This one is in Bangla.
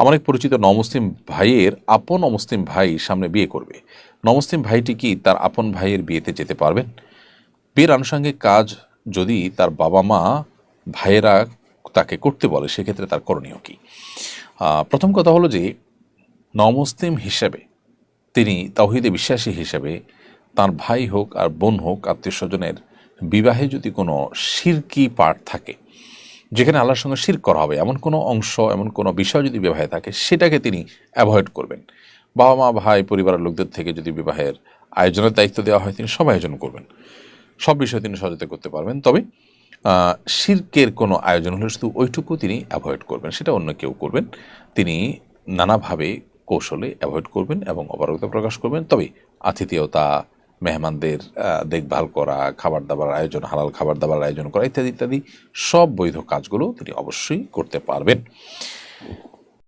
আমার এক পরিচিত নমুসলিম ভাইয়ের আপন অমুসলিম ভাই সামনে বিয়ে করবে। নমুসলিম ভাইটি কি তার আপন ভাইয়ের বিয়েতে যেতে পারবেন? বিয়ের আনুষঙ্গিক কাজ যদি তার বাবা মা ভাইয়েরা তাকে করতে বলে, সেক্ষেত্রে তার করণীয় কী? প্রথম কথা হলো যে, নমুসলিম হিসেবে, তিনি তাওহিদে বিশ্বাসী হিসেবে তার ভাই হোক আর বোন হোক, আত্মীয় স্বজনের বিবাহে যদি কোনো শিরকি পাঠ থাকে যেখানে আল্লাহর সঙ্গে শির করা হবে, এমন কোনো অংশ, এমন কোনো বিষয় যদি বিবাহে থাকে, সেটাকে তিনি অ্যাভয়েড করবেন। বাবা মা, ভাই, পরিবারের লোকদের থেকে যদি বিবাহের আয়োজনের দায়িত্ব দেওয়া হয়, তিনি সব আয়োজন করবেন। সব বিষয়ে তিনি সহযোগিতা করতে পারবেন। তবে শিরকের কোনো আয়োজন হলে শুধু ওইটুকু তিনি অ্যাভয়েড করবেন, সেটা অন্য কেউ করবেন। তিনি নানাভাবে কৌশলে অ্যাভয়েড করবেন এবং অপারগতা প্রকাশ করবেন। তবে, আতিথেয়তা মেহমানদের দেখভাল করা খাবার দাবার আয়োজন, হালাল খাবার দাবার আয়োজন করা ইত্যাদি ইত্যাদি সব বৈধ কাজগুলো তিনি অবশ্যই করতে পারবেন।